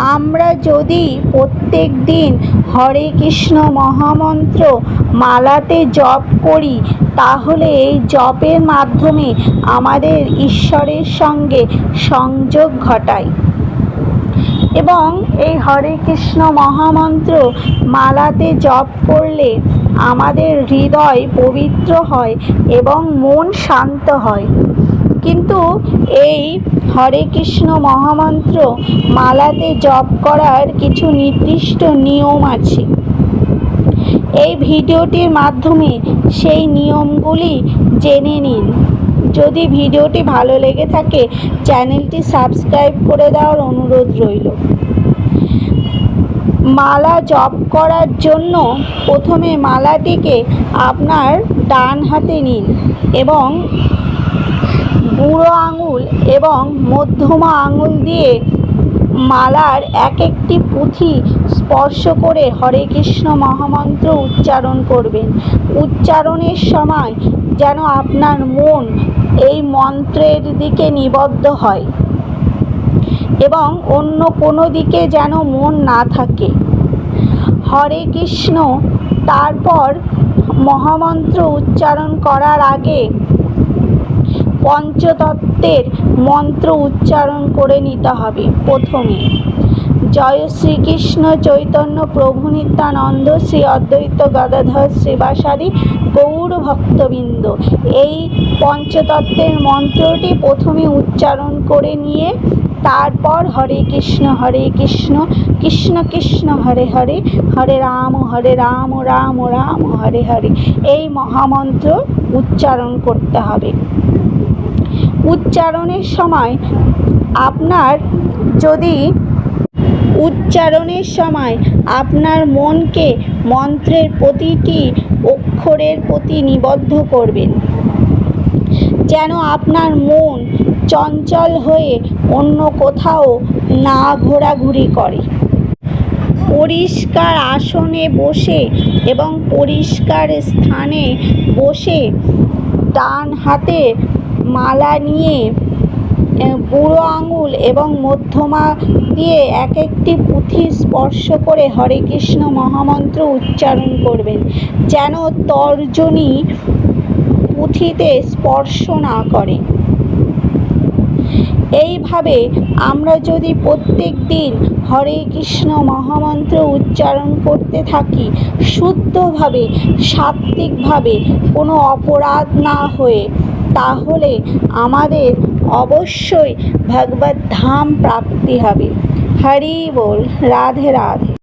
আমরা যদি প্রত্যেক দিন হরে কৃষ্ণ মহামন্ত্র মালাতে জপ করি, তাহলে এই জপের মাধ্যমে আমাদের ঈশ্বরের সঙ্গে সংযোগ ঘটায়। এবং এই হরে কৃষ্ণ মহামন্ত্র মালাতে জপ করলে আমাদের হৃদয় পবিত্র হয় এবং মন শান্ত হয়। কিন্তু এই হরে কৃষ্ণ মহামন্ত্র মালাতে জপ করার কিছু নির্দিষ্ট নিয়ম আছে। এই ভিডিওটির মাধ্যমে সেই নিয়মগুলি জেনে নিন। যদি ভিডিওটি ভালো লেগে থাকে, চ্যানেলটি সাবস্ক্রাইব করে দেওয়ার অনুরোধ রইল। মালা জপ করার জন্য প্রথমে মালাটিকে আপনার ডান হাতে নিন এবং বুড়ো আঙুল এবং মধ্যমা আঙুল দিয়ে মালার এক একটি পুঁথি স্পর্শ করে হরে কৃষ্ণ মহামন্ত্র উচ্চারণ করবেন। উচ্চারণের সময় যেন আপনার মন এই মন্ত্রের দিকে নিবদ্ধ হয় এবং অন্য কোনো দিকে যেন মন না থাকে। হরে কৃষ্ণ, তারপর মহামন্ত্র উচ্চারণ করার আগে পঞ্চতত্ত্বের মন্ত্র উচ্চারণ করে নিতে হবে। প্রথমে, জয় শ্রীকৃষ্ণ চৈতন্য প্রভু নিত্যানন্দ শ্রী অদ্বৈত গদাধর শ্রীবাসাদি গৌর ভক্তবৃন্দ এই পঞ্চতত্ত্বের মন্ত্রটি প্রথমে উচ্চারণ করে নিয়ে তারপর হরে কৃষ্ণ হরে কৃষ্ণ কৃষ্ণ কৃষ্ণ, হরে হরে হরে রাম হরে রাম রাম রাম, হরে হরে। এই মহামন্ত্র উচ্চারণ করতে হবে। উচ্চারণের সময়। আপনার যদি উচ্চারণের সময় আপনার মনকে মন্ত্রের প্রতিটি অক্ষরের প্রতি নিবদ্ধ করবেন। যেন আপনার মন চঞ্চল হয়ে অন্য কোথাও না ঘোরাঘুরি করে। পরিষ্কার আসনে বসে এবং পরিষ্কার স্থানে বসে ডান হাতে মালা নিয়ে বুড়ো আঙুল এবং মধ্যমা দিয়ে এক একটি পুঁথি স্পর্শ করে হরে কৃষ্ণ মহামন্ত্র উচ্চারণ করবেন, যেন তর্জনী পুঁথিতে স্পর্শ না করে। এইভাবে আমরা যদি প্রত্যেক দিন হরে কৃষ্ণ মহামন্ত্র উচ্চারণ করতে থাকি, শুদ্ধভাবে, সাত্ত্বিকভাবে কোনো অপরাধ না হয়ে তাহলে আমাদের অবশ্যই ভগবত ধাম প্রাপ্তি হবে। হরি বল রাধে রাধে।